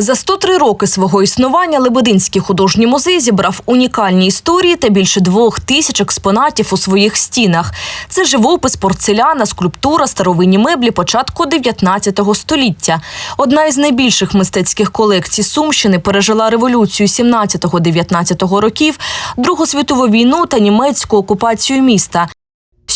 За 103 роки свого існування Лебединський художній музей зібрав унікальні історії та більше двох тисяч експонатів у своїх стінах. Це живопис, порцеляна, скульптура, старовинні меблі початку 19 століття. Одна із найбільших мистецьких колекцій Сумщини пережила революцію 17-19 років, Другу світову війну та німецьку окупацію міста.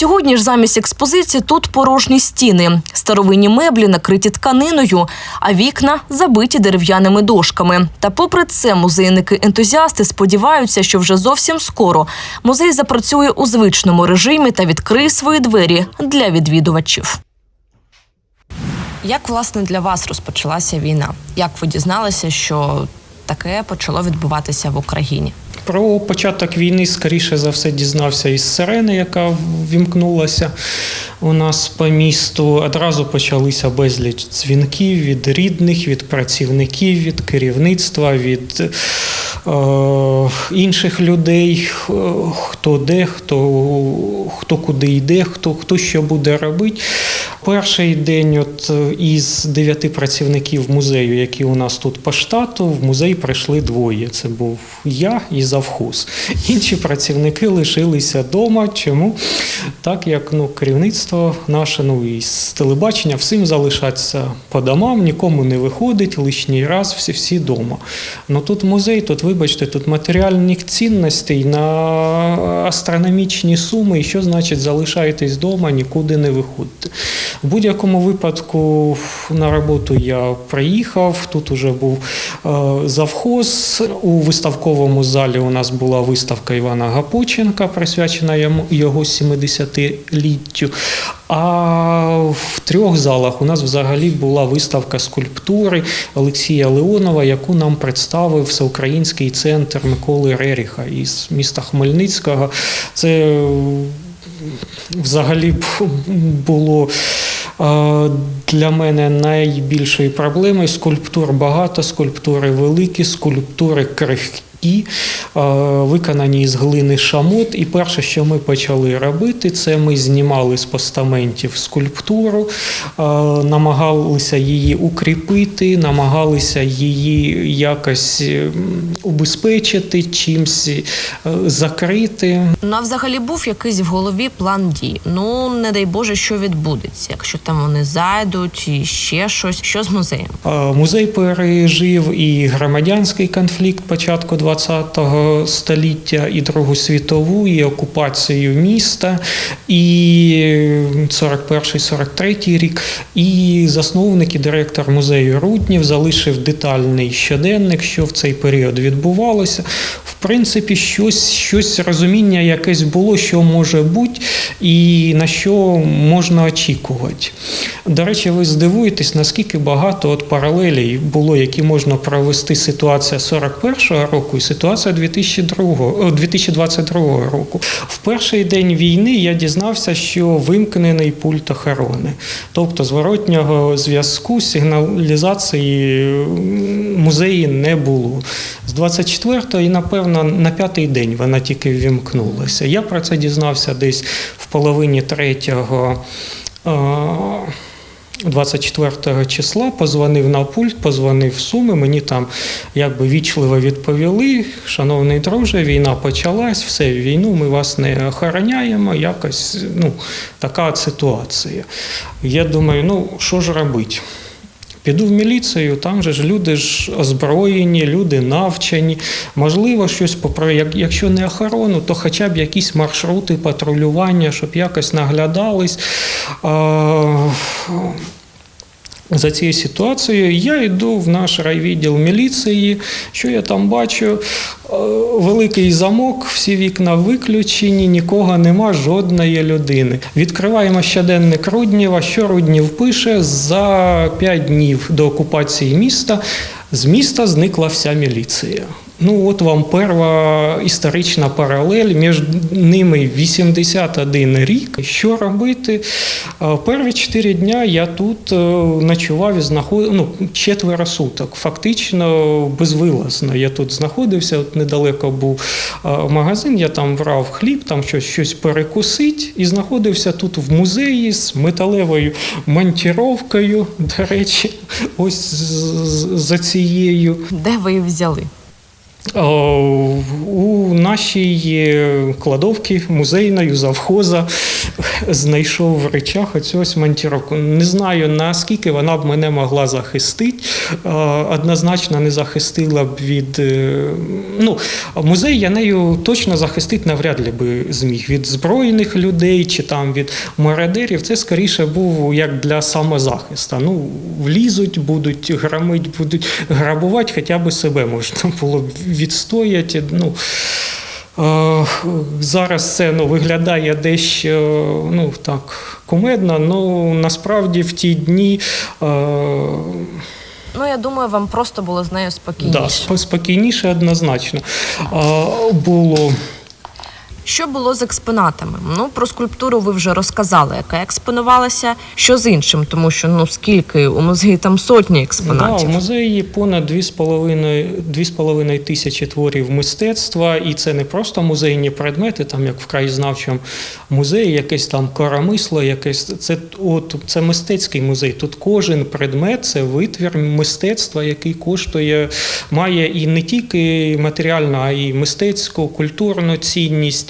Сьогодні ж замість експозиції тут порожні стіни, старовинні меблі накриті тканиною, а вікна забиті дерев'яними дошками. Та попри це музейники-ентузіасти сподіваються, що вже зовсім скоро музей запрацює у звичному режимі та відкриє свої двері для відвідувачів. Як власне для вас розпочалася війна? Як ви дізналися, що таке почало відбуватися в Україні? Про початок війни, скоріше за все, дізнався із сирени, яка вімкнулася у нас по місту. Одразу почалися безліч дзвінків від рідних, від працівників, від керівництва, від е, інших людей, хто де, хто, хто куди йде, хто, хто що буде робити. Перший день от е, із дев'яти працівників музею, які у нас тут по штату, в музей прийшли двоє. Це був я і завхоз. Інші працівники лишилися вдома. Чому? Так як ну, керівництво наше, ну і з телебачення всім залишаться по домам, нікому не виходить, лишній раз всі всі вдома. Ну тут музей, тут, вибачте, тут матеріальних цінностей на астрономічні суми, і що значить залишаєтесь вдома, нікуди не виходите. В будь-якому випадку на роботу я приїхав. Тут уже був е, завхоз. У виставковому залі у нас була виставка Івана Гапученка, присвячена йому його 70-літтю. А в трьох залах у нас взагалі була виставка скульптури Олексія Леонова, яку нам представив Всеукраїнський центр Миколи Реріха із міста Хмельницького. Це взагалі було е, для мене найбільшою проблемою. Скульптур багато, скульптури великі, скульптури крихкі. Е, Виконані із глини шамот, і перше, що ми почали робити, це ми знімали з постаментів скульптуру, е, намагалися її укріпити, намагалися її якось убезпечити, чимсь е, закрити. Ну а взагалі був якийсь в голові план дій. Ну не дай Боже, що відбудеться, якщо там вони зайдуть і ще щось. Що з музеєм? Е, Музей пережив і громадянський конфлікт початку ХХ століття, і Другу світову, і окупацію міста, і 41-43 рік. І засновник і директор музею Руднів залишив детальний щоденник, що в цей період відбувалося. Принципі, щось, щось розуміння якесь було, що може бути, і на що можна очікувати. До речі, ви здивуєтесь, наскільки багато от паралелей було, які можна провести ситуація 41-го року і ситуація 2002, 2022 року. В перший день війни я дізнався, що вимкнений пульт охорони, тобто зворотнього зв'язку сигналізації музеї не було. З 24-го і, напевно, на п'ятий день вона тільки ввімкнулася. Я про це дізнався десь в половині третього. е, 24 числа позвонив на пульт, позвонив в Суми. Мені там якби вічливо відповіли. Шановний друже, війна почалась, все, війну ми вас не охороняємо. Якось ну, така ситуація. Я думаю, ну що ж робити? Піду в міліцію, там же ж люди ж озброєні, люди навчені. Можливо, щось попро... якщо не охорону, то хоча б якісь маршрути патрулювання, щоб якось наглядались. За цією ситуацією я йду в наш райвідділ міліції. Що я там бачу? Е, Великий замок, всі вікна виключені, нікого нема, жодної людини. Відкриваємо щоденник Руднєва. Що Руднів пише за 5 днів до окупації міста. З міста зникла вся міліція. Ну, от вам перша історична паралель, між ними 81 рік. Що робити? Е, Перві чотири дня я тут е, ночував і знаходив ну, четверо суток. Фактично безвилазно. Я тут знаходився, от недалеко був е, магазин, я там брав хліб, там щось, щось перекусить і знаходився тут в музеї з металевою монтіровкою, до речі, ось за цією. Де ви її взяли? О, У нашій е, кладовці музейної завхоза знайшов в речах оцю ось. Не знаю наскільки вона б мене могла захистити. Е, Однозначно не захистила б від. е, Ну, музей я нею точно захистити навряд ли би зміг. Від збройних людей чи там від мародерів. Це скоріше був як для самозахисту. Ну, влізуть, будуть грамить, будуть грабувати, хоча б себе можна було б відстояти. Ну, е, зараз це ну, виглядає дещо ну, так, кумедно, ну насправді в ті дні. Е, Ну, я думаю, вам просто було з нею спокійніше. Да, спокійніше однозначно було. Що було з експонатами? Ну, про скульптуру ви вже розказали, яка експонувалася. Що з іншим? Тому що ну скільки у музеї там сотні Да, експонатів. в музеї понад 2,5 2,5 тисячі творів мистецтва, і це не просто музейні предмети, там як в краєзнавчому музеї, якесь там коромисло, якесь це от це мистецький музей. Тут кожен предмет це витвір мистецтва, який коштує, має і не тільки матеріальну, а й мистецьку, культурну цінність.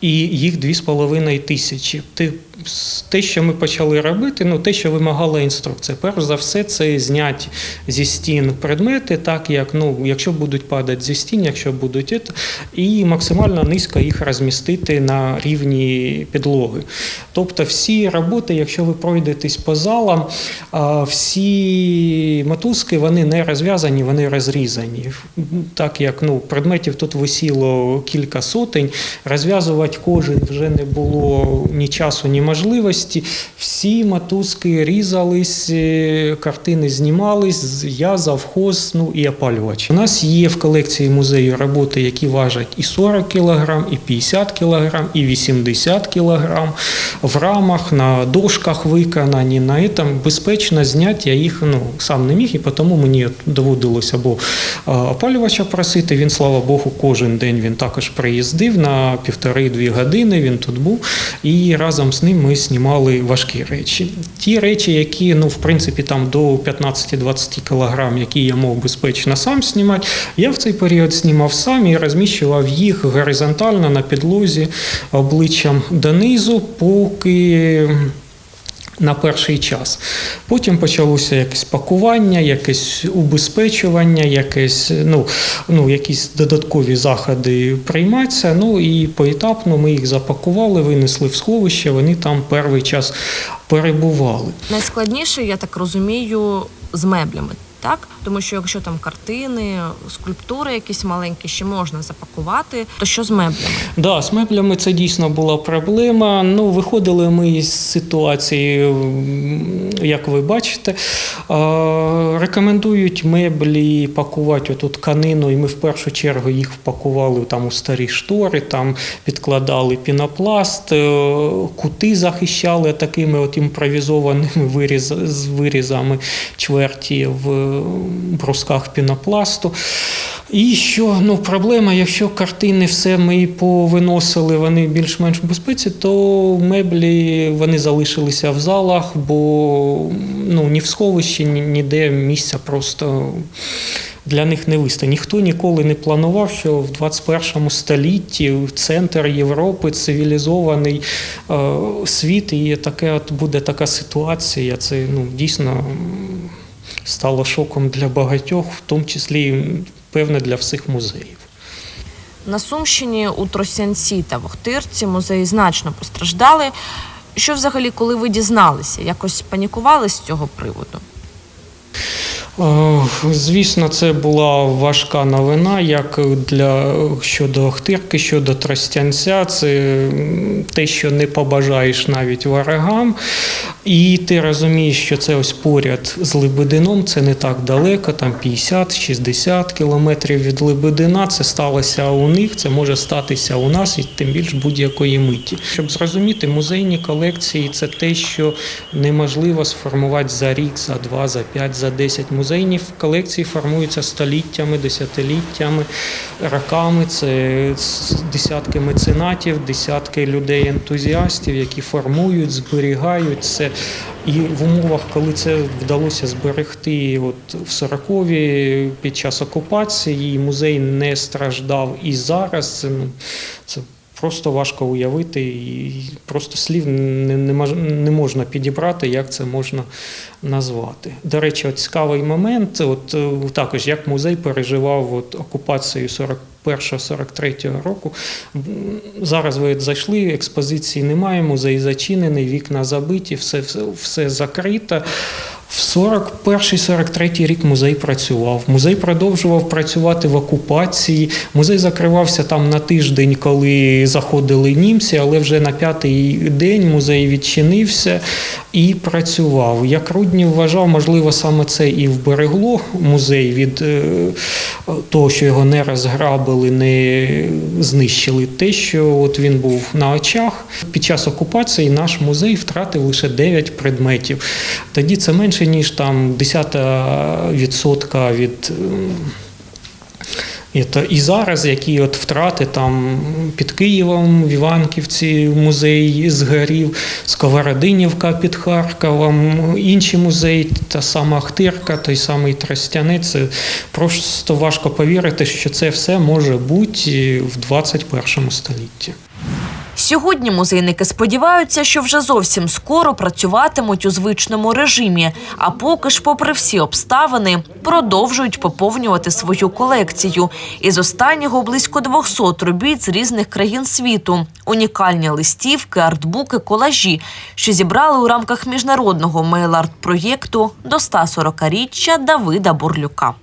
І їх дві з половиною тисячі. Те, що ми почали робити, ну те, що вимагала інструкція. Перш за все, це зняти зі стін предмети, так як ну, якщо будуть падати зі стін, якщо будуть і максимально низько їх розмістити на рівні підлоги. Тобто, всі роботи, якщо ви пройдетесь по залам, всі мотузки вони не розв'язані, вони розрізані. Так як ну, предметів тут висіло кілька сотень, розв'язувати кожен вже не було ні часу, ні можливості. Всі мотузки різались, е, картини знімались, я, завхоз, ну і опалювач. У нас є в колекції музею роботи, які важать і 40 кг, і 50 кг, і 80 кг. В рамах, на дошках виконані, на этом безпечно зняти. Я їх ну, сам не міг, і тому мені доводилося або опалювача просити. Він, слава Богу, кожен день він також приїздив на півтори-дві години. Він тут був, і разом з ним ми знімали важкі речі. Ті речі, які, ну, в принципі, там до 15-20 кг, які я мог безпечно сам знімати, я в цей період знімав сам і розміщував їх горизонтально на підлозі обличчям донизу, поки на перший час. Потім почалося якесь пакування, якесь убезпечування, якесь, ну, ну, якісь додаткові заходи прийматися. Ну і поетапно ми їх запакували, винесли в сховище, вони там перший час перебували. Найскладніше, я так розумію, з меблями. Так, тому що якщо там картини, скульптури якісь маленькі ще можна запакувати, то що з меблями? Да, з меблями це дійсно була проблема. Ну, виходили ми із ситуації, як ви бачите. Е, Рекомендують меблі пакувати оту тканину, і ми в першу чергу їх впакували там у старі штори, там підкладали пінопласт, е, кути захищали такими от імпровізованими виріз, з вирізами чверті в брусках пінопласту. І що ну, проблема, якщо картини все ми повиносили, вони більш-менш в безпеці, то меблі вони залишилися в залах, бо ну, ні в сховищі, ні, ніде місця просто для них не вистачить. Ніхто ніколи не планував, що в 21 столітті центр Європи цивілізований е, світ, і таке от буде така ситуація. Це ну, дійсно стало шоком для багатьох, в тому числі, певне, для всіх музеїв. На Сумщині у Тросянці та Вохтирці музеї значно постраждали. Що взагалі, коли ви дізналися, якось панікували з цього приводу? Е, Звісно, це була важка новина, як для щодо Охтирки, щодо Тростянця. Це те, що не побажаєш навіть ворогам. І ти розумієш, що це ось поряд з Лебедином, це не так далеко, там 50-60 кілометрів від Лебедина. Це сталося у них, це може статися у нас і тим більш будь-якої миті. Щоб зрозуміти, музейні колекції це те, що неможливо сформувати за рік, за два, за п'ять, за десять. Музейні колекції формуються століттями, десятиліттями, роками. Це десятки меценатів, десятки людей-ентузіастів, які формують, зберігають це. І в умовах, коли це вдалося зберегти от в 40-ві під час окупації, і музей не страждав і зараз. Ну, це просто важко уявити, і просто слів не, не, можна підібрати, як це можна назвати. До речі, от цікавий момент, от е, також як музей переживав от, окупацію 41-43 року. Зараз ви зайшли, експозиції немає, музей зачинений, вікна забиті, все, все, все закрито. В 41-43 рік музей працював. Музей продовжував працювати в окупації. Музей закривався там на тиждень, коли заходили німці, але вже на п'ятий день музей відчинився і працював. Як Руднів вважав, можливо, саме це і вберегло музей від е, того, що його не розграбили, не знищили. Те, що от він був на очах. Під час окупації наш музей втратив лише 9 предметів. Тоді це менше, ніж там 10% від. ем, і, зараз, які от втрати там під Києвом, в Іванківці музей згорів, Сковородинівка під Харковом, інші музеї, та сама Ахтирка, той самий Тростянець. Це просто важко повірити, що це все може бути в 21 столітті. Сьогодні музейники сподіваються, що вже зовсім скоро працюватимуть у звичному режимі, а поки ж, попри всі обставини, продовжують поповнювати свою колекцію. Із останнього близько 200 робіт з різних країн світу, унікальні листівки, артбуки, колажі, що зібрали у рамках міжнародного мейл-арт проєкту до 140-річчя Давида Бурлюка.